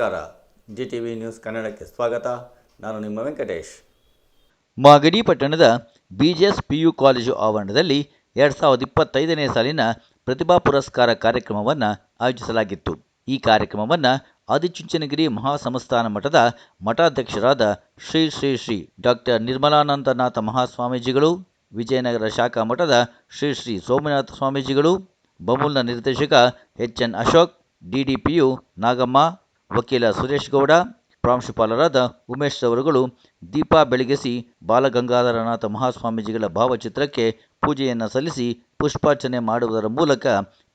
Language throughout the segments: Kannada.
ನಮಸ್ಕಾರ. ಜಿ ಟಿ ವಿ ನ್ಯೂಸ್ ಕನ್ನಡಕ್ಕೆ ಸ್ವಾಗತ. ನಾನು ನಿಮ್ಮ ವೆಂಕಟೇಶ್. ಮಾಗಡಿ ಪಟ್ಟಣದ ಪಿ ಪಿಯು ಕಾಲೇಜು ಆವರಣದಲ್ಲಿ ಎರಡು ಸಾವಿರದ ಇಪ್ಪತ್ತೈದನೇ ಸಾಲಿನ ಪ್ರತಿಭಾ ಪುರಸ್ಕಾರ ಕಾರ್ಯಕ್ರಮವನ್ನು ಆಯೋಜಿಸಲಾಗಿತ್ತು. ಈ ಕಾರ್ಯಕ್ರಮವನ್ನು ಆದಿಚುಂಚನಗಿರಿ ಮಹಾಸಂಸ್ಥಾನ ಮಠದ ಮಠಾಧ್ಯಕ್ಷರಾದ ಶ್ರೀ ಶ್ರೀ ಶ್ರೀ ಡಾಕ್ಟರ್ ನಿರ್ಮಲಾನಂದನಾಥ ಮಹಾಸ್ವಾಮೀಜಿಗಳು, ವಿಜಯನಗರ ಶಾಖಾ ಮಠದ ಶ್ರೀ ಶ್ರೀ ಸೋಮನಾಥ ಸ್ವಾಮೀಜಿಗಳು, ಬಮೂಲ್ನ ನಿರ್ದೇಶಕ H N Ashok DDPU Nagamma ವಕೀಲ ಸುರೇಶ್ ಗೌಡ, ಪ್ರಾಂಶುಪಾಲರಾದ ಉಮೇಶ್ ಅವರುಗಳು ದೀಪ ಬೆಳಗಿಸಿ ಬಾಲಗಂಗಾಧರನಾಥ ಮಹಾಸ್ವಾಮೀಜಿಗಳ ಭಾವಚಿತ್ರಕ್ಕೆ ಪೂಜೆಯನ್ನು ಸಲ್ಲಿಸಿ ಪುಷ್ಪಾರ್ಚನೆ ಮಾಡುವುದರ ಮೂಲಕ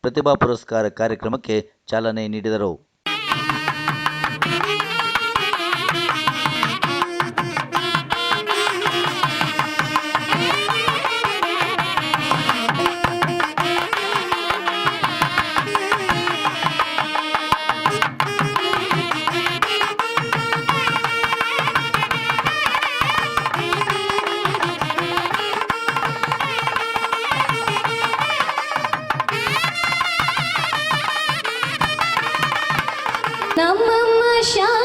ಪ್ರತಿಭಾ ಪುರಸ್ಕಾರ ಕಾರ್ಯಕ್ರಮಕ್ಕೆ ಚಾಲನೆ ನೀಡಿದರು. ನಮ್ಮಮ್ಮ ಶಾರದೆ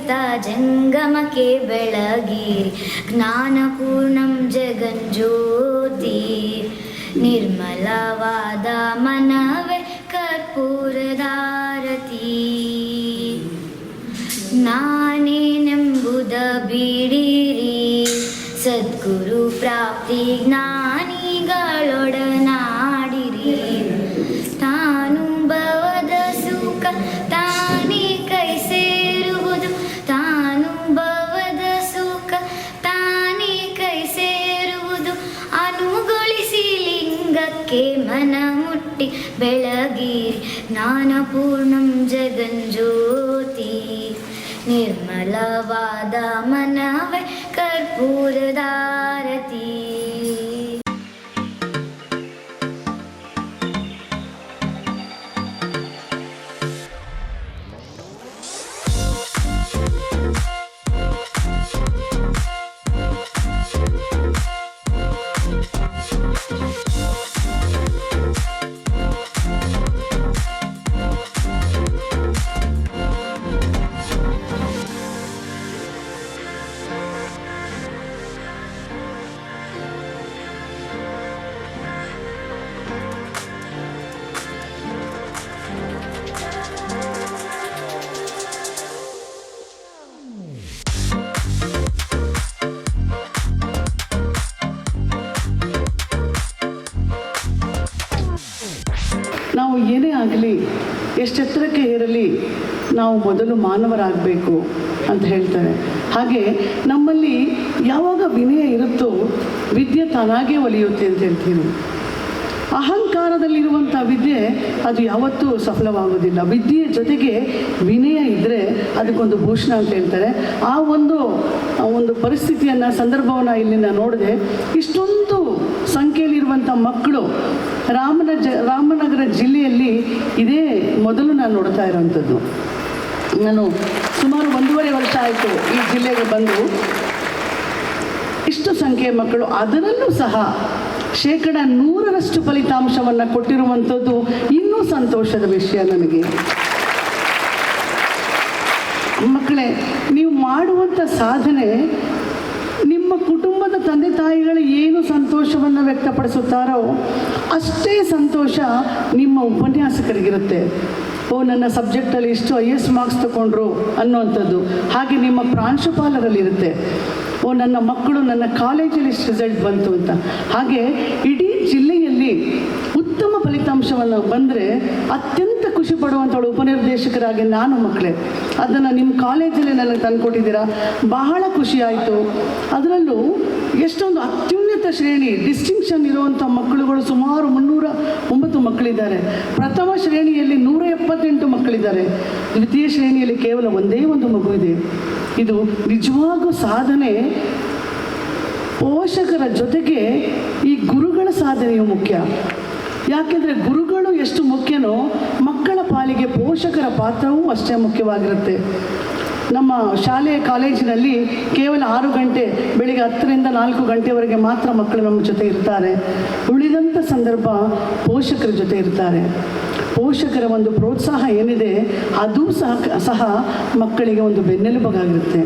ರಹಿತ ಜಂಗಮಕ್ಕೆ ಬೆಳಗಿರಿ ಜ್ಞಾನಪೂರ್ಣಂ ಜಗಜ್ಯೋತಿ ನಿರ್ಮಲವಾದ ಮನವೇ ಕರ್ಪೂರದಾರತಿ ನಾನೇನೆಂಬುದ ಬಿಡಿರಿ ಸದ್ಗುರು ಪ್ರಾಪ್ತಿ ಜ್ಞಾನಿಗಳೊಡನಾಡಿರಿ ಮುಟ್ಟಿ ಬೆಳಗಿರಿ ಜ್ಞಾನಪೂರ್ಣಂ ಜಗಜ್ಯೋತಿ ನಿರ್ಮಲವಾದ ಮನವೇ ಕರ್ಪೂರದಾರತಿ ಏರಲಿ ನಾವು ಮೊದಲು ಮಾನವರಾಗಬೇಕು ಅಂತ ಹೇಳ್ತಾರೆ. ಹಾಗೆ ನಮ್ಮಲ್ಲಿ ಯಾವಾಗ ವಿನಯ ಇರುತ್ತೋ ವಿದ್ಯೆ ತಾನಾಗೆ ಒಲಿಯುತ್ತೆ ಅಂತ ಹೇಳ್ತೀವಿ ಅಹಂಕಾರದಲ್ಲಿರುವಂಥ ವಿದ್ಯೆ ಅದು ಯಾವತ್ತೂ ಸಫಲವಾಗೋದಿಲ್ಲ ವಿದ್ಯೆಯ ಜೊತೆಗೆ ವಿನಯ ಇದ್ದರೆ ಅದಕ್ಕೊಂದು ಭೂಷಣ ಅಂತ ಹೇಳ್ತಾರೆ. ಆ ಒಂದು ಒಂದು ಪರಿಸ್ಥಿತಿಯನ್ನು, ಸಂದರ್ಭವನ್ನು ಇಲ್ಲಿ ನಾನು ನೋಡಿದೆ. ಇಷ್ಟೊಂದು ಸಂಖ್ಯೆಯಲ್ಲಿರುವಂಥ ಮಕ್ಕಳು ರಾಮನ ಜ, ರಾಮನಗರ ಜಿಲ್ಲೆಯಲ್ಲಿ ಇದೇ ಮೊದಲು ನಾನು ನೋಡ್ತಾ ಇರೋವಂಥದ್ದು ನಾನು ಸುಮಾರು ಒಂದೂವರೆ ವರ್ಷ ಆಯಿತು ಈ ಜಿಲ್ಲೆಗೆ ಬಂದು. ಇಷ್ಟು ಸಂಖ್ಯೆಯ ಮಕ್ಕಳು, ಅದರಲ್ಲೂ ಸಹ ಶೇಕಡ ನೂರರಷ್ಟು ಫಲಿತಾಂಶವನ್ನು ಕೊಟ್ಟಿರುವಂಥದ್ದು ಇನ್ನೂ ಸಂತೋಷದ ವಿಷಯ ನನಗೆ. ಮಕ್ಕಳೇ, ನೀವು ಮಾಡುವಂಥ ಸಾಧನೆ ನಿಮ್ಮ ಕುಟುಂಬದ ತಂದೆ ತಾಯಿಗಳು ಏನು ಸಂತೋಷವನ್ನು ವ್ಯಕ್ತಪಡಿಸುತ್ತಾರೋ ಅಷ್ಟೇ ಸಂತೋಷ ನಿಮ್ಮ ಉಪನ್ಯಾಸಕರಿಗಿರುತ್ತೆ. ಓ, ನನ್ನ ಸಬ್ಜೆಕ್ಟಲ್ಲಿ ಇಷ್ಟು ಐ ಎಸ್ ಮಾರ್ಕ್ಸ್ ತಗೊಂಡ್ರು ಅನ್ನುವಂಥದ್ದು. ಹಾಗೆ ನಿಮ್ಮ ಪ್ರಾಂಶುಪಾಲರಲ್ಲಿರುತ್ತೆ. ಓ, ನನ್ನ ಮಕ್ಕಳು ನನ್ನ ಕಾಲೇಜಲ್ಲಿ ಇಷ್ಟು ರಿಸಲ್ಟ್ ಬಂತು ಅಂತ. ಹಾಗೆ ಇಡೀ ಜಿಲ್ಲೆಯಲ್ಲಿ ಫಲಿತಾಂಶವನ್ನು ಬಂದರೆ ಅತ್ಯಂತ ಖುಷಿ ಪಡುವಂಥವಳು ಉಪನಿರ್ದೇಶಕರಾಗಿ ನಾನು ಮಕ್ಕಳೇ. ಅದನ್ನು ನಿಮ್ಮ ಕಾಲೇಜಲ್ಲಿ ನನಗೆ ತಂದುಕೊಟ್ಟಿದ್ದೀರಾ? ಬಹಳ ಖುಷಿ ಆಯಿತು. ಅದರಲ್ಲೂ ಎಷ್ಟೊಂದು ಅತ್ಯುನ್ನತ ಶ್ರೇಣಿ ಡಿಸ್ಟಿಂಕ್ಷನ್ ಇರುವಂಥ ಮಕ್ಕಳುಗಳು ಸುಮಾರು ಮುನ್ನೂರ ಒಂಬತ್ತು ಮಕ್ಕಳಿದ್ದಾರೆ. ಪ್ರಥಮ ಶ್ರೇಣಿಯಲ್ಲಿ ನೂರ ಎಪ್ಪತ್ತೆಂಟು ಮಕ್ಕಳಿದ್ದಾರೆ. ದ್ವಿತೀಯ ಶ್ರೇಣಿಯಲ್ಲಿ ಕೇವಲ ಒಂದೇ ಒಂದು ಮಗು ಇದೆ ಇದು ನಿಜವಾಗೂ ಸಾಧನೆ. ಪೋಷಕರ ಜೊತೆಗೆ ಈ ಗುರುಗಳ ಸಾಧನೆಯು ಮುಖ್ಯ. ಯಾಕೆಂದರೆ ಗುರುಗಳು ಎಷ್ಟು ಮುಖ್ಯನೋ ಮಕ್ಕಳ ಪಾಲಿಗೆ ಪೋಷಕರ ಪಾತ್ರವೂ ಅಷ್ಟೇ ಮುಖ್ಯವಾಗಿರುತ್ತೆ. ನಮ್ಮ ಶಾಲೆ, ಕಾಲೇಜಿನಲ್ಲಿ ಕೇವಲ ಆರು ಗಂಟೆ, ಬೆಳಿಗ್ಗೆ ಹತ್ತರಿಂದ ನಾಲ್ಕು ಗಂಟೆವರೆಗೆ ಮಾತ್ರ ಮಕ್ಕಳು ನಮ್ಮ ಜೊತೆ ಇರ್ತಾರೆ. ಉಳಿದಂಥ ಸಂದರ್ಭ ಪೋಷಕರ ಜೊತೆ ಇರ್ತಾರೆ. ಪೋಷಕರ ಒಂದು ಪ್ರೋತ್ಸಾಹ ಏನಿದೆ, ಅದು ಸಹ ಸಹ ಮಕ್ಕಳಿಗೆ ಒಂದು ಬೆನ್ನೆಲುಬಾಗಿರುತ್ತೆ.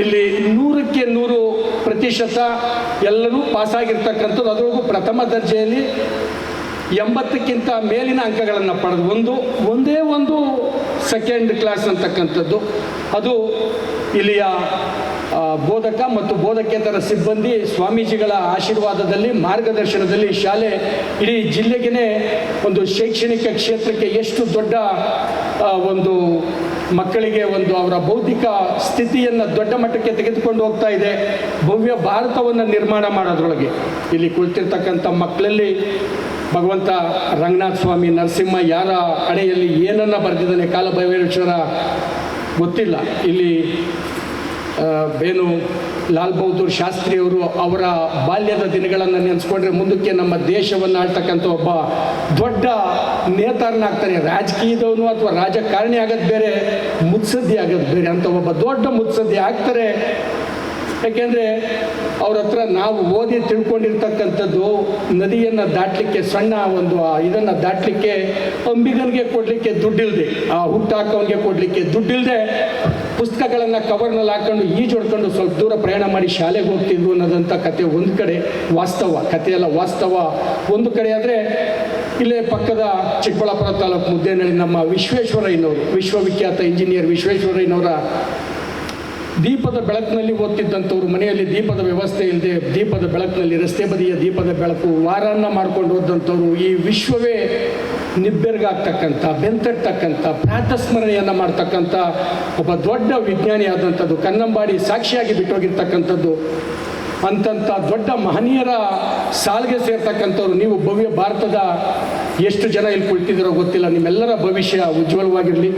ಇಲ್ಲಿ ನೂರಕ್ಕೆ ನೂರು ಪ್ರತಿಶತ ಎಲ್ಲರೂ ಪಾಸಾಗಿರ್ತಕ್ಕಂಥದ್ದು ಅದರೊಳಗೂ ಪ್ರಥಮ ದರ್ಜೆಯಲ್ಲಿ ಎಂಬತ್ತಕ್ಕಿಂತ ಮೇಲಿನ ಅಂಕಗಳನ್ನು ಪಡೆದು ಒಂದು ಒಂದೇ ಒಂದು ಸೆಕೆಂಡ್ ಕ್ಲಾಸ್ ಅಂತಕ್ಕಂಥದ್ದು. ಅದು ಇಲ್ಲಿಯ ಬೋಧಕ ಮತ್ತು ಬೋಧಕೇತರ ಸಿಬ್ಬಂದಿ ಸ್ವಾಮೀಜಿಗಳ ಆಶೀರ್ವಾದದಲ್ಲಿ, ಮಾರ್ಗದರ್ಶನದಲ್ಲಿ ಶಾಲೆ ಇಡೀ ಜಿಲ್ಲೆಗೇ ಒಂದು ಶೈಕ್ಷಣಿಕ ಕ್ಷೇತ್ರಕ್ಕೆ ಎಷ್ಟು ದೊಡ್ಡ ಒಂದು ಮಕ್ಕಳಿಗೆ ಒಂದು ಅವರ ಬೌದ್ಧಿಕ ಸ್ಥಿತಿಯನ್ನು ದೊಡ್ಡ ಮಟ್ಟಕ್ಕೆ ತೆಗೆದುಕೊಂಡು ಹೋಗ್ತಾ ಇದೆ. ಭವ್ಯ ಭಾರತವನ್ನು ನಿರ್ಮಾಣ ಮಾಡೋದ್ರೊಳಗೆ. ಇಲ್ಲಿ ಕುಳಿತಿರ್ತಕ್ಕಂಥ ಮಕ್ಕಳಲ್ಲಿ ಭಗವಂತ ರಂಗನಾಥ ಸ್ವಾಮಿ, ನರಸಿಂಹ ಯಾರ ಹಣೆಯಲ್ಲಿ ಏನನ್ನ ಬರೆದಿದ್ದಾನೆ ಕಾಲಭೈರವೇಶ್ವರ ಗೊತ್ತಿಲ್ಲ. ಇಲ್ಲಿ ಏನು ಲಾಲ್ ಬಹದ್ದೂರ್ ಶಾಸ್ತ್ರಿಯವರು ಅವರ ಬಾಲ್ಯದ ದಿನಗಳನ್ನು ನೆನೆಸ್ಕೊಂಡ್ರೆ ಮುಂದಕ್ಕೆ ನಮ್ಮ ದೇಶವನ್ನು ಆಳ್ತಕ್ಕಂಥ ಒಬ್ಬ ದೊಡ್ಡ ನೇತಾರನಾಗ್ತಾನೆ. ರಾಜಕೀಯದವನು ಅಥವಾ ರಾಜಕಾರಣಿ ಆಗೋದು ಬೇರೆ, ಮುತ್ಸದ್ದಿ ಆಗೋದು ಬೇರೆ ಅಂತ ಒಬ್ಬ ದೊಡ್ಡ ಮುತ್ಸದ್ದಿ ಆಗ್ತಾರೆ. ಯಾಕೆಂದರೆ ಅವ್ರ ಹತ್ರ ನಾವು ಓದಿ ತಿಳ್ಕೊಂಡಿರ್ತಕ್ಕಂಥದ್ದು ನದಿಯನ್ನು ದಾಟಲಿಕ್ಕೆ ಸಣ್ಣ ಒಂದು ಇದನ್ನು ದಾಟಲಿಕ್ಕೆ ಅಂಬಿಗನಿಗೆ ಕೊಡಲಿಕ್ಕೆ ದುಡ್ಡಿಲ್ಲದೆ ಆ ಹುಟ್ಟಾಕವನಿಗೆ ಕೊಡಲಿಕ್ಕೆ ದುಡ್ಡಿಲ್ಲದೆ ಪುಸ್ತಕಗಳನ್ನು ಕವರ್ನಲ್ಲಿ ಹಾಕೊಂಡು ಈಜೊಡ್ಕೊಂಡು ಸ್ವಲ್ಪ ದೂರ ಪ್ರಯಾಣ ಮಾಡಿ ಶಾಲೆಗೆ ಹೋಗ್ತಿದ್ವು ಅನ್ನೋದಂಥ ಕತೆ ಒಂದು ಕಡೆ ವಾಸ್ತವ ಕಥೆಯಲ್ಲ ವಾಸ್ತವ. ಒಂದು ಕಡೆ ಆದರೆ ಇಲ್ಲೇ ಪಕ್ಕದ ಚಿಕ್ಕಬಳ್ಳಾಪುರ ತಾಲೂಕು ಮುದ್ದೇನಹಳ್ಳಿ ನಮ್ಮ ವಿಶ್ವೇಶ್ವರಯ್ಯನವರು, ವಿಶ್ವವಿಖ್ಯಾತ ಇಂಜಿನಿಯರ್ ವಿಶ್ವೇಶ್ವರಯ್ಯನವರ ದೀಪದ ಬೆಳಕಿನಲ್ಲಿ ಓದ್ತಿದ್ದಂಥವ್ರು. ಮನೆಯಲ್ಲಿ ದೀಪದ ವ್ಯವಸ್ಥೆ ಇಲ್ಲದೆ ದೀಪದ ಬೆಳಕಿನಲ್ಲಿ ರಸ್ತೆ ಬದಿಯ ದೀಪದ ಬೆಳಕು ವಾರನ್ನ ಮಾಡ್ಕೊಂಡು ಓದಂಥವ್ರು ಈ ವಿಶ್ವವೇ ನಿಬ್ಬೆರಗಾಗ್ತಕ್ಕಂಥ, ಬೆಂತಟ್ಟಕ್ಕಂಥ, ಪ್ರಾತಸ್ಮರಣೆಯನ್ನು ಮಾಡ್ತಕ್ಕಂಥ ಒಬ್ಬ ದೊಡ್ಡ ವಿಜ್ಞಾನಿ ಆದಂಥದ್ದು, ಕನ್ನಂಬಾಡಿ ಸಾಕ್ಷಿಯಾಗಿ ಬಿಟ್ಟೋಗಿರ್ತಕ್ಕಂಥದ್ದು ಅಂತಂಥ ದೊಡ್ಡ ಮಹನೀಯರ ಸಾಲಿಗೆ ಸೇರ್ತಕ್ಕಂಥವ್ರು ನೀವು ಭವ್ಯ ಭಾರತದ ಎಷ್ಟು ಜನ ಇಲ್ಲಿ ಕುಳಿತಿದ್ದೀರೋ ಗೊತ್ತಿಲ್ಲ, ನಿಮ್ಮೆಲ್ಲರ ಭವಿಷ್ಯ ಉಜ್ವಲವಾಗಿರಲಿ.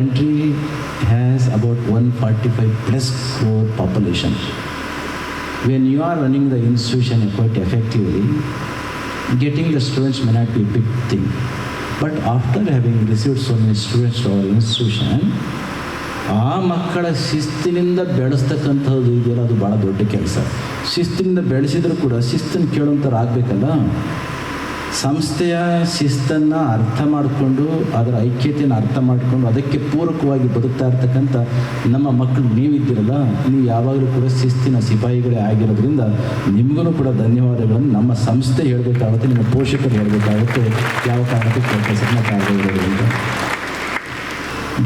country has about 145 plus crore population. When you are running the institution quite effectively, getting the students may not be a big thing. But after having received so many students to our institution, ಆ ಮಕ್ಕಳ ಶಿಸ್ತಿನಿಂದ ಬೆಳೆಸ್ತಕ್ಕಂಥದ್ದು ಇದೆಯಲ್ಲ ಅದು ಭಾಳ ದೊಡ್ಡ ಕೆಲಸ ಶಿಸ್ತಿನಿಂದ ಬೆಳೆಸಿದ್ರು ಕೂಡ ಶಿಸ್ತನ್ನು ಕೇಳೋಂಥವ್ರು ಆಗಬೇಕಲ್ಲ ಸಂಸ್ಥೆಯ ಶಿಸ್ತನ್ನು ಅರ್ಥ ಮಾಡಿಕೊಂಡು, ಅದರ ಐಕ್ಯತೆಯನ್ನು ಅರ್ಥ ಮಾಡಿಕೊಂಡು, ಅದಕ್ಕೆ ಪೂರಕವಾಗಿ ಬದುಕ್ತಾ ಇರ್ತಕ್ಕಂಥ ನಮ್ಮ ಮಕ್ಕಳು ನೀವಿದ್ದೀರಲ್ಲ, ನೀವು ಯಾವಾಗಲೂ ಕೂಡ ಶಿಸ್ತಿನ ಸಿಪಾಯಿಗಳೇ ಆಗಿರೋದ್ರಿಂದ ನಿಮಗೂ ಕೂಡ ಧನ್ಯವಾದಗಳನ್ನು. ನಮ್ಮ ಸಂಸ್ಥೆ ಹೇಳಬೇಕಾಗುತ್ತೆ, ನಿಮ್ಮ ಪೋಷಕರು ಹೇಳಬೇಕಾಗುತ್ತೆ, ಯಾವ ಕಾರಣಕ್ಕೆ ಕೆಲಸನ ಅಂತ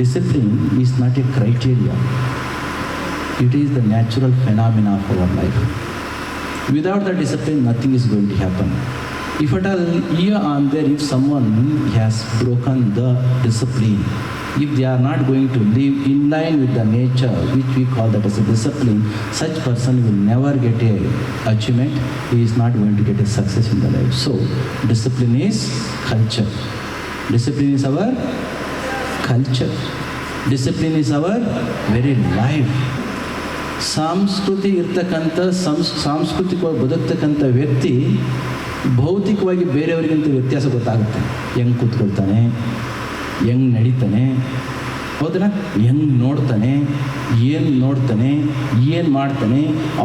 discipline is not a criteria it is the natural phenomena of our life without the discipline nothing is going to happen. if at all here and there if someone has broken the discipline if they are not going to live in line with the nature which we call that as a discipline such person will never get a achievement he is not going to get a success in the life so discipline is culture discipline is our culture discipline is our very life ಸಂಸ್ಕೃತಿ ಇರ್ತಕ್ಕಂಥ ಸಂಸ್ ಸಾಂಸ್ಕೃತಿಕವಾಗಿ ಬದುಕ್ತಕ್ಕಂಥ ವ್ಯಕ್ತಿ ಭೌತಿಕವಾಗಿ ಬೇರೆಯವರಿಗಿಂತ ವ್ಯತ್ಯಾಸ ಗೊತ್ತಾಗುತ್ತೆ. ಹೆಂಗ್ ಕೂತ್ಕೊಳ್ತಾನೆ, ಹೆಂಗ್ ನಡೀತಾನೆ ಹೌದಾ ಹೆಂಗ್ ನೋಡ್ತಾನೆ, ಏನು ನೋಡ್ತಾನೆ, ಏನು ಮಾಡ್ತಾನೆ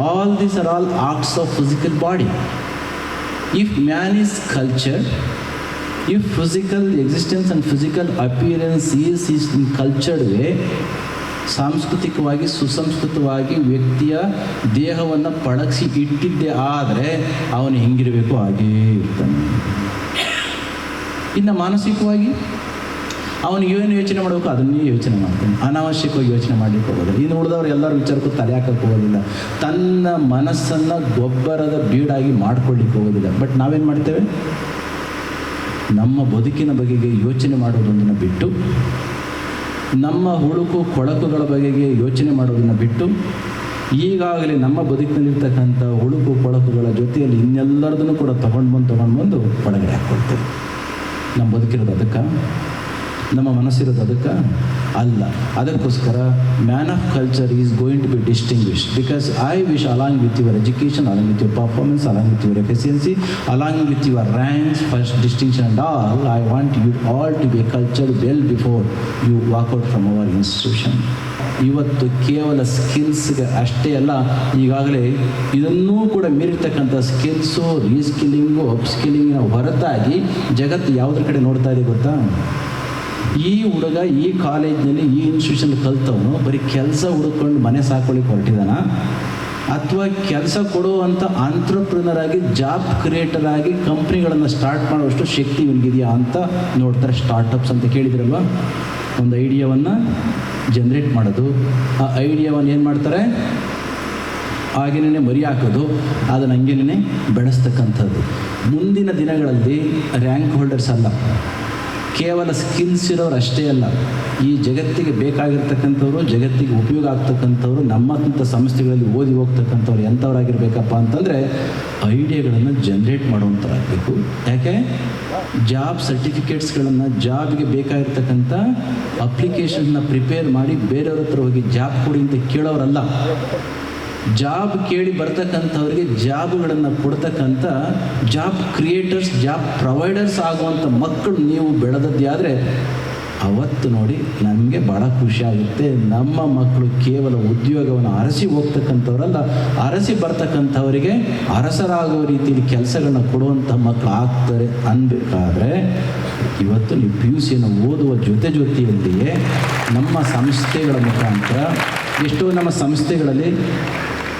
all these are all arts of physical body if man is culture if physical existence and physical appearance is is in cultured way ಸಾಂಸ್ಕೃತಿಕವಾಗಿ, ಸುಸಂಸ್ಕೃತವಾಗಿ ವ್ಯಕ್ತಿಯ ದೇಹವನ್ನು ಪಳಗಿಸಿ ಇಟ್ಟಿದ್ದೆ ಆದರೆ ಅವನು ಹೆಂಗಿರಬೇಕು ಹಾಗೇ ಇರ್ತಾನೆ. ಇನ್ನು ಮಾನಸಿಕವಾಗಿ ಅವನು ಏನು ಯೋಚನೆ ಮಾಡಬೇಕು ಅದನ್ನೇ ಯೋಚನೆ ಮಾಡ್ತಾನೆ. ಅನಾವಶ್ಯಕವಾಗಿ ಯೋಚನೆ ಮಾಡಲಿಕ್ಕೆ ಹೋಗೋದಿಲ್ಲ. ಇನ್ನು ಉಳಿದವ್ರು ಎಲ್ಲರ ವಿಚಾರಕ್ಕೂ ತಲೆ ಹಾಕಕ್ಕೆ ಹೋಗೋದಿಲ್ಲ. ತನ್ನ ಮನಸ್ಸನ್ನು ಗೊಬ್ಬರದ ಬೀಡಾಗಿ ಮಾಡ್ಕೊಳ್ಳಿಕ್ಕೆ ಹೋಗೋದಿಲ್ಲ. ಬಟ್ ನಾವೇನು ಮಾಡ್ತೇವೆ? ನಮ್ಮ ಬದುಕಿನ ಬಗೆಗೆ ಯೋಚನೆ ಮಾಡೋದೊಂದನ್ನು ಬಿಟ್ಟು ನಮ್ಮ ಹುಳುಕು ಕೊಳಕುಗಳ ಬಗೆಗೆ ಯೋಚನೆ ಮಾಡೋದನ್ನು ಬಿಟ್ಟು ಈಗಾಗಲೇ ನಮ್ಮ ಬದುಕಿನಲ್ಲಿರ್ತಕ್ಕಂಥ ಹುಳುಕು ಕೊಳಕುಗಳ ಜೊತೆಯಲ್ಲಿ ಇನ್ನೆಲ್ಲರದನ್ನು ಕೂಡ ತಗೊಂಡು ಬಂದು ತೊಗೊಂಡು ಬಂದು ಒಳಗಡೆ ನಮ್ಮ ಬದುಕಿರೋದು ಅದಕ್ಕೆ. ನಮ್ಮ ಮನಸ್ಸಿರೋದು ಅದಕ್ಕೆ ಅಲ್ಲ. ಅದಕ್ಕೋಸ್ಕರ man of culture is going to be distinguish because I wish along with your education along with your performance along with your efficiency along with your ranks first distinction and all I want you all to be culture well before you walk out from our institution ಇವತ್ತು ಕೇವಲ ಸ್ಕಿಲ್ಸ್ಗೆ ಅಷ್ಟೇ ಅಲ್ಲ, ಈಗಾಗಲೇ ಇದನ್ನೂ ಕೂಡ ಮೀರಿರ್ತಕ್ಕಂಥ ಸ್ಕಿಲ್ಸು ರೀಸ್ಕಿಲ್ಲಿಂಗು ಅಪ್ಸ್ಕಿಲ್ಲಿಂಗಿನ ಹೊರತಾಗಿ ಜಗತ್ತು ಯಾವುದ್ರ ಕಡೆ ನೋಡ್ತಾ ಇದೆ ಗೊತ್ತಾ? ಈ ಹುಡುಗ ಈ ಕಾಲೇಜ್ನಲ್ಲಿ ಈ ಇನ್ಸ್ಟಿಟ್ಯೂಷನ್ ಕಲ್ತವನು, ಬರೀ ಕೆಲಸ ಹುಡುಕೊಂಡು ಮನೆ ಸಾಕೊಳ್ಳಿಕ್ಕೆ ಹೊರಟಿದಾನ. ಅಥವಾ ಕೆಲಸ ಕೊಡುವಂಥ ಆಂಟ್ರಪ್ರಿನರ್ ಆಗಿ ಜಾಬ್ ಕ್ರಿಯೇಟರ್ ಆಗಿ ಕಂಪ್ನಿಗಳನ್ನು ಸ್ಟಾರ್ಟ್ ಮಾಡುವಷ್ಟು ಶಕ್ತಿ ಇವನಿಗಿದೆಯಾ ಅಂತ ನೋಡ್ತಾರೆ ಸ್ಟಾರ್ಟಪ್ಸ್ ಅಂತ ಕೇಳಿದ್ರಲ್ವ? ಒಂದು ಐಡಿಯಾವನ್ನು ಜನ್ರೇಟ್ ಮಾಡೋದು. ಆ ಐಡಿಯಾವನ್ನು ಏನು ಮಾಡ್ತಾರೆ? ಹಾಗೇನೇ ಮರಿ ಹಾಕೋದು. ಅದನ್ನು ಹಂಗೇನೇ ಬೆಳೆಸ್ತಕ್ಕಂಥದ್ದು. ಮುಂದಿನ ದಿನಗಳಲ್ಲಿ ರ್ಯಾಂಕ್ ಹೋಲ್ಡರ್ಸ್ ಅಲ್ಲ. ಕೇವಲ ಸ್ಕಿಲ್ಸ್ ಇರೋರು ಅಷ್ಟೇ ಅಲ್ಲ, ಈ ಜಗತ್ತಿಗೆ ಬೇಕಾಗಿರ್ತಕ್ಕಂಥವ್ರು, ಜಗತ್ತಿಗೆ ಉಪಯೋಗ ಆಗ್ತಕ್ಕಂಥವ್ರು, ನಮ್ಮಂಥ ಸಂಸ್ಥೆಗಳಲ್ಲಿ ಓದಿ ಹೋಗ್ತಕ್ಕಂಥವ್ರು ಎಂಥವ್ರಾಗಿರ್ಬೇಕಪ್ಪ ಅಂತಂದರೆ ಐಡಿಯಾಗಳನ್ನು ಜನ್ರೇಟ್ ಮಾಡುವಂಥರಾಗಬೇಕು ಯಾಕೆ? ಜಾಬ್ ಸರ್ಟಿಫಿಕೇಟ್ಸ್ಗಳನ್ನು ಜಾಬ್ಗೆ ಬೇಕಾಗಿರ್ತಕ್ಕಂಥ ಅಪ್ಲಿಕೇಶನ್ನ ಪ್ರಿಪೇರ್ ಮಾಡಿ ಬೇರೆಯವ್ರ ಹತ್ರ ಹೋಗಿ ಜಾಬ್ ಕೊಡಿ ಅಂತ ಕೇಳೋರಲ್ಲ. ಜಾಬ್ ಕೇಳಿ ಬರ್ತಕ್ಕಂಥವ್ರಿಗೆ ಜಾಬ್ಗಳನ್ನು ಕೊಡ್ತಕ್ಕಂಥ ಜಾಬ್ ಕ್ರಿಯೇಟರ್ಸ್, ಜಾಬ್ ಪ್ರೊವೈಡರ್ಸ್ ಆಗುವಂಥ ಮಕ್ಕಳು ನೀವು ಬೆಳೆದದ್ದೇ ಆದರೆ ಅವತ್ತು ನೋಡಿ ನಮಗೆ ಭಾಳ ಖುಷಿ ಆಗುತ್ತೆ. ನಮ್ಮ ಮಕ್ಕಳು ಕೇವಲ ಉದ್ಯೋಗವನ್ನು ಅರಸಿ ಹೋಗ್ತಕ್ಕಂಥವ್ರಲ್ಲ, ಅರಸಿ ಬರ್ತಕ್ಕಂಥವರಿಗೆ ಅರಸರಾಗುವ ರೀತಿಯಲ್ಲಿ ಕೆಲಸಗಳನ್ನ ಕೊಡುವಂಥ ಮಕ್ಕಳು ಆಗ್ತಾರೆ ಅನ್ಬೇಕಾದ್ರೆ ಇವತ್ತು ನೀವು ಪಿ ಯು ಸಿಯನ್ನು ಓದುವ ಜೊತೆ ಜೊತೆಯಲ್ಲಿಯೇ ನಮ್ಮ ಸಂಸ್ಥೆಗಳ ಮುಖಾಂತರ ಎಷ್ಟೋ ನಮ್ಮ ಸಂಸ್ಥೆಗಳಲ್ಲಿ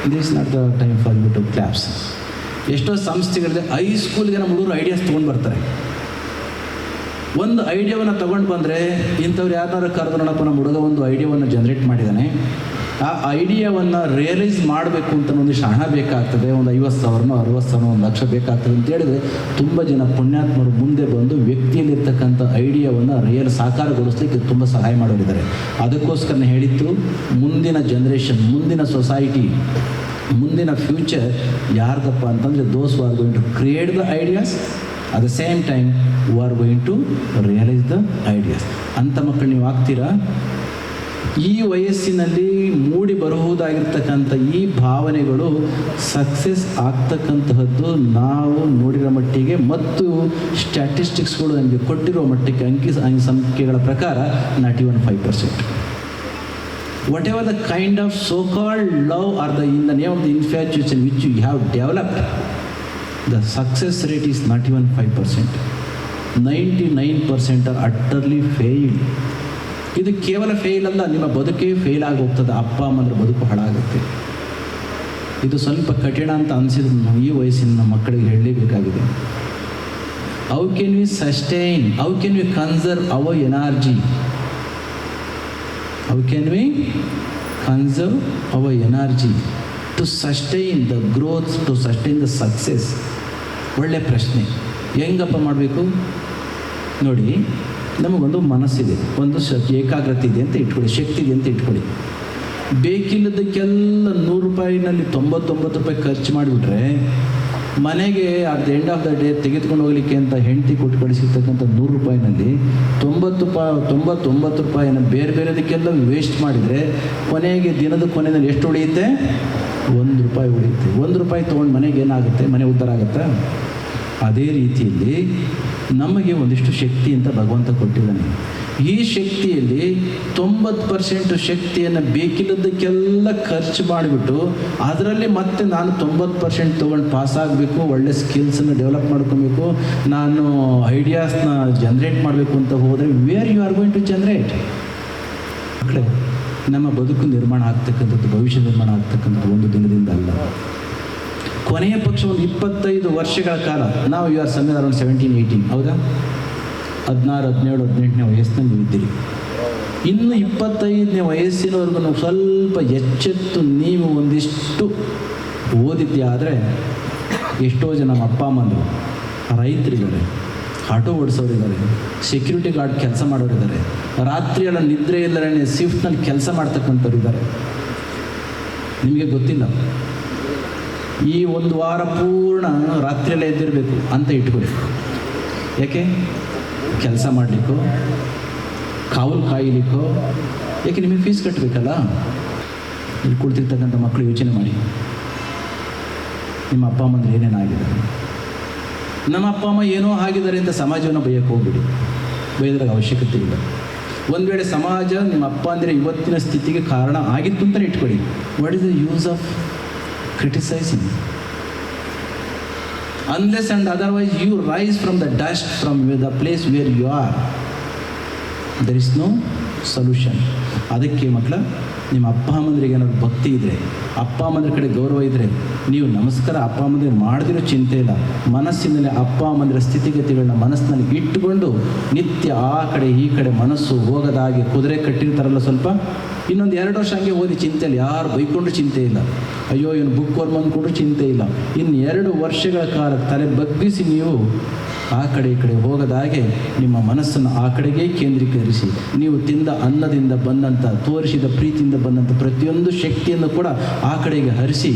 this not the time for you to claps ಎಷ್ಟೋ ಸಂಸ್ಥೆಗಳಲ್ಲಿ ಹೈಸ್ಕೂಲ್ಗೆ ನಮ್ಮ ಹುಡುಗರು ಐಡಿಯಾಸ್ ತೊಗೊಂಡು ಬರ್ತಾರೆ. ಒಂದು ಐಡಿಯಾವನ್ನು ತೊಗೊಂಡು ಬಂದರೆ ಇಂಥವ್ರು ಯಾರನ್ನಾರು ಕರೆದು ನೋಡಪ್ಪ, ನಮ್ಮ ಹುಡುಗ ಒಂದು ಐಡಿಯಾವನ್ನು ಜನ್ರೇಟ್ ಮಾಡಿದ್ದಾನೆ ಆ ಐಡಿಯಾವನ್ನು ರಿಯಲೈಸ್ ಮಾಡಬೇಕು ಅಂತ ಒಂದಿಷ್ಟು ಹಣ ಬೇಕಾಗ್ತದೆ, ಒಂದು ಐವತ್ತು ಸಾವಿರನೋ ಅರವತ್ತು ಸಾವಿರ ಒಂದು ಲಕ್ಷ ಬೇಕಾಗ್ತದೆ ಅಂತ ಹೇಳಿದ್ರೆ ತುಂಬ ಜನ ಪುಣ್ಯಾತ್ಮರು ಮುಂದೆ ಬಂದು ವ್ಯಕ್ತಿಯಲ್ಲಿರ್ತಕ್ಕಂಥ ಐಡಿಯಾವನ್ನು ರಿಯಲ್ ಸಾಕಾರಗೊಳಿಸ್ಲಿಕ್ಕೆ ತುಂಬ ಸಹಾಯ ಮಾಡೋರಿದ್ದಾರೆ. ಅದಕ್ಕೋಸ್ಕರ ಹೇಳಿತ್ತು ಮುಂದಿನ ಜನ್ರೇಷನ್ ಮುಂದಿನ ಸೊಸೈಟಿ ಮುಂದಿನ ಫ್ಯೂಚರ್ ಯಾರ್ದಪ್ಪ ಅಂತಂದರೆ those are going to create the ideas at the same time we are going to realize the ideas ಅಂಥ ಮಕ್ಕಳು ನೀವು ಆಗ್ತೀರಾ? ಈ ವಯಸ್ಸಿನಲ್ಲಿ ಮೂಡಿ ಬರಬಹುದಾಗಿರ್ತಕ್ಕಂಥ ಈ ಭಾವನೆಗಳು ಸಕ್ಸಸ್ ಆಗ್ತಕ್ಕಂತಹದ್ದು ನಾವು ನೋಡಿರೋ ಮಟ್ಟಿಗೆ ಮತ್ತು ಸ್ಟ್ಯಾಟಿಸ್ಟಿಕ್ಸ್ಗಳು ನಮಗೆ ಕೊಟ್ಟಿರೋ ಮಟ್ಟಕ್ಕೆ ಅಂಕಿ ಸಂಖ್ಯೆಗಳ ಪ್ರಕಾರ naught one five percent whatever the kind of so called love are the in the name of the infatuation which you have developed the success rate is naught one five percent ninety nine percent are utterly failed ಇದು ಕೇವಲ ಫೇಲ್ ಅಲ್ಲ, ನಿಮ್ಮ ಬದುಕೇ ಫೇಲ್ ಆಗಿ ಅಪ್ಪ ಅಮ್ಮನ ಬದುಕು ಹಾಳಾಗುತ್ತೆ. ಇದು ಸ್ವಲ್ಪ ಕಠಿಣ ಅಂತ ಅನಿಸಿದ್ರು ನಾವು ಈ ವಯಸ್ಸಿನ ಮಕ್ಕಳಿಗೆ ಹೇಳಲೇಬೇಕಾಗಿದೆ. How can we sustain how can we conserve our energy how can we conserve our energy to sustain the growth to sustain the success ಒಳ್ಳೆ ಪ್ರಶ್ನೆ. ಹೆಂಗಪ್ಪ ಮಾಡಬೇಕು? ನೋಡಿ, ನಮಗೊಂದು ಮನಸ್ಸಿದೆ, ಒಂದು ಶ, ಏಕಾಗ್ರತೆ ಇದೆ ಅಂತ ಇಟ್ಕೊಳ್ಳಿ, ಶಕ್ತಿ ಇದೆ ಅಂತ ಇಟ್ಕೊಳ್ಳಿ. ಬೇಕಿಲ್ಲದಕ್ಕೆಲ್ಲ ನೂರು ರೂಪಾಯಿನಲ್ಲಿ ತೊಂಬತ್ತೊಂಬತ್ತು ರೂಪಾಯಿ ಖರ್ಚು ಮಾಡಿಬಿಟ್ರೆ, ಮನೆಗೆ at the end of the day ತೆಗೆದುಕೊಂಡು ಹೋಗ್ಲಿಕ್ಕೆ ಅಂತ ಹೆಂಡತಿ ಕೊಟ್ಟು ಕಳಿಸಿರ್ತಕ್ಕಂಥ ನೂರು ರೂಪಾಯಿನಲ್ಲಿ ತೊಂಬತ್ತು ರೂಪಾಯಿ ತೊಂಬತ್ತೊಂಬತ್ತು ರೂಪಾಯಿನ ಬೇರೆ ಬೇರೆದಕ್ಕೆಲ್ಲ ವೇಸ್ಟ್ ಮಾಡಿದರೆ, ಕೊನೆಗೆ ದಿನದ ಕೊನೆಯಲ್ಲಿ ಎಷ್ಟು ಉಳಿಯುತ್ತೆ? ಒಂದು ರೂಪಾಯಿ ಉಳಿಯುತ್ತೆ. ಒಂದು ರೂಪಾಯಿ ತೊಗೊಂಡು ಮನೆಗೆ ಏನಾಗುತ್ತೆ? ಮನೆ ಉದ್ಧಾರ ಆಗುತ್ತಾ? ಅದೇ ರೀತಿಯಲ್ಲಿ ನಮಗೆ ಒಂದಿಷ್ಟು ಶಕ್ತಿ ಅಂತ ಭಗವಂತ ಕೊಟ್ಟಿದ್ದಾನೆ. ಈ ಶಕ್ತಿಯಲ್ಲಿ ತೊಂಬತ್ತು ಪರ್ಸೆಂಟ್ ಶಕ್ತಿಯನ್ನು ಬೇಕಿಲ್ಲದಕ್ಕೆಲ್ಲ ಖರ್ಚು ಮಾಡಿಬಿಟ್ಟು ಅದರಲ್ಲಿ ಮತ್ತೆ ನಾನು ತೊಂಬತ್ತು ಪರ್ಸೆಂಟ್ ತೊಗೊಂಡು ಪಾಸ್ ಆಗಬೇಕು, ಒಳ್ಳೆ ಸ್ಕಿಲ್ಸನ್ನು ಡೆವಲಪ್ ಮಾಡ್ಕೊಬೇಕು, ನಾನು ಐಡಿಯಾಸ್ನ ಜನ್ರೇಟ್ ಮಾಡಬೇಕು ಅಂತ ಹೋದರೆ where you are going to generate ನಮ್ಮ ಬದುಕು ನಿರ್ಮಾಣ ಆಗ್ತಕ್ಕಂಥದ್ದು, ಭವಿಷ್ಯ ನಿರ್ಮಾಣ ಆಗ್ತಕ್ಕಂಥದ್ದು ಒಂದು ದಿನದಿಂದ ಅಲ್ಲ. ಕೊನೆಯ ಪಕ್ಷ ಒಂದು ಇಪ್ಪತ್ತೈದು ವರ್ಷಗಳ ಕಾಲ. ನಾವು ಯು ಆರ್ ಸಮಯ ಅರೌಂಡ್ ಸೆವೆಂಟೀನ್ ಏಯ್ಟೀನ್ ಹೌದಾ? ಹದಿನಾರು, ಹದಿನೇಳು, ಹದಿನೆಂಟನೇ ವಯಸ್ಸಿನಲ್ಲಿ ಇದ್ದೀರಿ. ಇನ್ನು ಇಪ್ಪತ್ತೈದನೇ ವಯಸ್ಸಿನವರೆಗೂ ನಾವು ಸ್ವಲ್ಪ ಎಚ್ಚೆತ್ತು ನೀವು ಒಂದಿಷ್ಟು ಓದಿದ್ದೆ ಆದರೆ ಎಷ್ಟೋ ಜನ ನಮ್ಮ ಅಪ್ಪ ಅಮ್ಮಂದರು ರೈತರಿದ್ದಾರೆ, ಆಟೋ ಓಡಿಸೋರಿದ್ದಾರೆ ಸೆಕ್ಯೂರಿಟಿ ಗಾರ್ಡ್ ಕೆಲಸ ಮಾಡೋರಿದ್ದಾರೆ ರಾತ್ರಿ ಎಲ್ಲ ನಿದ್ರೆ ಇಲ್ಲದೇ ಶಿಫ್ಟ್ನಲ್ಲಿ ಕೆಲಸ ಮಾಡ್ತಕ್ಕಂಥವ್ರು ಇದ್ದಾರೆ ನಿಮಗೆ ಗೊತ್ತಿಲ್ಲ. ಈ ಒಂದು ವಾರ ಪೂರ್ಣ ರಾತ್ರಿಯಲ್ಲೇ ಎದ್ದಿರಬೇಕು ಅಂತ ಇಟ್ಕೊಳ್ಳಿ ಯಾಕೆ? ಕೆಲಸ ಮಾಡಲಿಕ್ಕೋ, ಕಾವಲು ಕಾಯಲಿಕ್ಕೋ, ಯಾಕೆ ನಿಮಗೆ ಫೀಸ್ ಕಟ್ಟಬೇಕಲ್ಲ ಇಲ್ಲಿ ಕುಳಿತಿರ್ತಕ್ಕಂಥ ಮಕ್ಕಳು ಯೋಚನೆ ಮಾಡಿ. ನಿಮ್ಮ ಅಪ್ಪ ಅಮ್ಮಂದ್ರೆ ಏನೇನಾಗಿದೆ ನಮ್ಮ ಅಪ್ಪ ಅಮ್ಮ ಏನೋ ಆಗಿದ್ದಾರೆ ಅಂತ ಸಮಾಜವನ್ನು ಬೈಯಕ್ಕೆ ಹೋಗ್ಬಿಡಿ. ಬೈಯೋದ್ರ ಅವಶ್ಯಕತೆ ಇಲ್ಲ. ಒಂದು ವೇಳೆ ಸಮಾಜ ನಿಮ್ಮ ಅಪ್ಪ ಅಂದರೆ ಇವತ್ತಿನ ಸ್ಥಿತಿಗೆ ಕಾರಣ ಆಗಿತ್ತು ಅಂತಲೇ ಇಟ್ಕೊಳ್ಳಿ what is the use of criticising unless and otherwise you rise from the dust from the place where you are. There is no solution ಅದಕ್ಕೆ ಮಕ್ಕಳ, ನಿಮ್ಮ ಅಪ್ಪ, ಅಮ್ಮಂದ್ರಿಗೆ ಏನಾದ್ರು ಭಕ್ತಿ ಇದ್ದರೆ ಅಪ್ಪ, ಅಮ್ಮಂದ್ರ ಕಡೆ ಗೌರವ ಇದ್ದರೆ ನೀವು ನಮಸ್ಕಾರ ಅಪ್ಪ ಅಮ್ಮಂದಿಗೆ ಮಾಡದಿರೋ ಚಿಂತೆ ಇಲ್ಲ. ಮನಸ್ಸಿನಲ್ಲಿ ಅಪ್ಪ, ಅಮ್ಮಂದಿರ ಸ್ಥಿತಿಗತಿಗಳನ್ನ ಮನಸ್ಸಿನಲ್ಲಿ ಇಟ್ಟುಕೊಂಡು ನಿತ್ಯ ಆ ಕಡೆ ಈ ಕಡೆ ಮನಸ್ಸು ಹೋಗದಾಗೆ ಕುದುರೆ ಕಟ್ಟಿರ್ತಾರಲ್ಲ ಸ್ವಲ್ಪ ಇನ್ನೊಂದು ಎರಡು ವರ್ಷ ಹಂಗೆ ಓದಿ ಚಿಂತೆ ಇಲ್ಲ. ಯಾರು ಬೈಕೊಂಡ್ರು ಚಿಂತೆ ಇಲ್ಲ. ಅಯ್ಯೋ, ಇವನು ಬುಕ್ ವರ್ಮ್ ಅಂದ್ಕೊಂಡ್ರು ಚಿಂತೆ ಇಲ್ಲ. ಇನ್ನು ಎರಡು ವರ್ಷಗಳ ಕಾಲ ತಲೆ ಬಗ್ಗಿಸಿ ನೀವು ಆ ಕಡೆ ಈ ಕಡೆ ಹೋಗದಾಗೆ ನಿಮ್ಮ ಮನಸ್ಸನ್ನು ಆ ಕಡೆಗೆ ಕೇಂದ್ರೀಕರಿಸಿ. ನೀವು ತಿಂದ ಅನ್ನದಿಂದ ಬಂದಂಥ, ತೋರಿಸಿದ ಪ್ರೀತಿಯಿಂದ ಬಂದಂಥ ಪ್ರತಿಯೊಂದು ಶಕ್ತಿಯನ್ನು ಕೂಡ ಆ ಕಡೆಗೆ ಹರಿಸಿ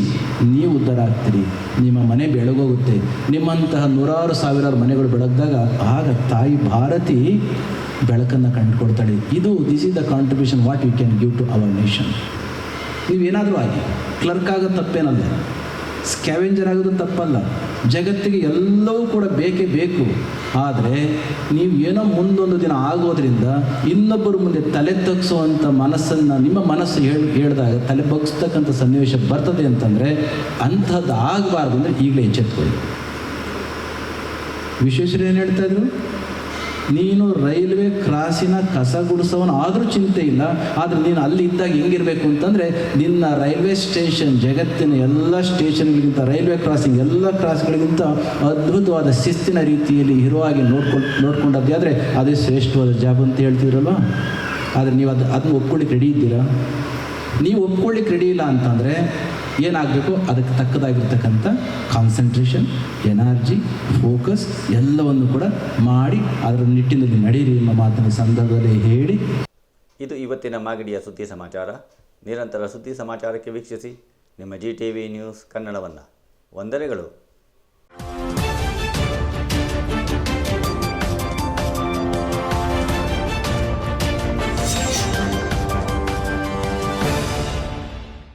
ನೀವು ಉದ್ಧಾರ ಆಗ್ತೀರಿ ನಿಮ್ಮ ಮನೆ ಬೆಳಗೋಗುತ್ತೆ. ನಿಮ್ಮಂತಹ ನೂರಾರು ಸಾವಿರಾರು ಮನೆಗಳು ಬೆಳಗ್ದಾಗ ಆಗ ತಾಯಿ ಭಾರತಿ ಬೆಳಕನ್ನು ಕಂಡುಕೊಡ್ತಾಳೆ. ಇದು this is the contribution what you can give to our nation ನೀವೇನಾದರೂ ಆಗಿ ಕ್ಲರ್ಕ್ ಆಗೋದು ತಪ್ಪೇನಲ್ಲ. ಸ್ಕ್ಯಾವೆಂಜರ್ ಆಗೋದು ತಪ್ಪಲ್ಲ. ಜಗತ್ತಿಗೆ ಎಲ್ಲವೂ ಕೂಡ ಬೇಕೇ ಬೇಕು. ಆದರೆ ನೀವು ಏನೋ ಮುಂದೊಂದು ದಿನ ಆಗೋದ್ರಿಂದ ಇನ್ನೊಬ್ಬರ ಮುಂದೆ ತಲೆ ತಗ್ಸುವಂಥ ಮನಸ್ಸನ್ನು ನಿಮ್ಮ ಮನಸ್ಸು ಹೇಳಿ, ಹೇಳಿದಾಗ, ತಲೆ ಬಗ್ಸ್ತಕ್ಕಂಥ ಸನ್ನಿವೇಶ ಬರ್ತದೆ ಅಂತಂದರೆ ಅಂಥದ್ದು ಆಗಬಾರ್ದು ಅಂದರೆ ಈಗಲೇ ಎಚ್ಚೆತ್ಕೊಳ್ಳಿ. ವಿಶ್ವೇಶ್ವರ ಏನು ಹೇಳ್ತಾ ಇದ್ರು? ನೀನು ರೈಲ್ವೆ ಕ್ರಾಸಿನ ಕಸ ಗುಡಿಸೋವನು ಆದರೂ ಚಿಂತೆ ಇಲ್ಲ, ಆದರೆ ನೀನು ಅಲ್ಲಿ ಇದ್ದಾಗ ಹೆಂಗಿರಬೇಕು ಅಂತಂದರೆ ನಿನ್ನ ರೈಲ್ವೆ ಸ್ಟೇಷನ್ ಜಗತ್ತಿನ ಎಲ್ಲ ಸ್ಟೇಷನ್ಗಳಿಗಿಂತ, ರೈಲ್ವೆ ಕ್ರಾಸಿಂಗ್ ಎಲ್ಲ ಕ್ರಾಸ್ಗಳಿಗಿಂತ ಅದ್ಭುತವಾದ ಶಿಸ್ತಿನ ರೀತಿಯಲ್ಲಿ ಇರುವಾಗಿ ನೋಡ್ಕೊಂಡು ನೋಡ್ಕೊಂಡದ್ದೇ ಆದರೆ ಅದೇ ಶ್ರೇಷ್ಠವಾದ ಜಾಬ್ ಅಂತ ಹೇಳ್ತಿದ್ರಲ್ವ ಆದರೆ ನೀವು ಅದು, ಅದನ್ನು ಒಪ್ಕೊಳ್ಳಿಕ್ಕೆ ರೆಡಿ ಇದ್ದೀರಾ? ನೀವು ಒಪ್ಕೊಳ್ಳಿಕ್ಕೆ ರೆಡಿ ಇಲ್ಲ ಅಂತಂದರೆ ಏನಾಗಬೇಕು? ಅದಕ್ಕೆ ತಕ್ಕದಾಗಿರ್ತಕ್ಕಂಥ ಕಾನ್ಸಂಟ್ರೇಷನ್ ಎನರ್ಜಿ ಫೋಕಸ್ ಎಲ್ಲವನ್ನು ಕೂಡ ಮಾಡಿ ಅದರ ನಿಟ್ಟಿನಲ್ಲಿ ನಡೀರಿ ಎಂಬ ಮಾತಿನ ಸಂದರ್ಭದಲ್ಲಿ ಹೇಳಿ. ಇದು ಇವತ್ತಿನ ಮಾಗಡಿಯ ಸುದ್ದಿ ಸಮಾಚಾರ. ನಿರಂತರ ಸುದ್ದಿ ಸಮಾಚಾರಕ್ಕೆ ವೀಕ್ಷಿಸಿ. ನಿಮ್ಮ ಜಿ ಟಿ ವಿ ನ್ಯೂಸ್ ಕನ್ನಡವನ್ನು. ವಂದನೆಗಳು.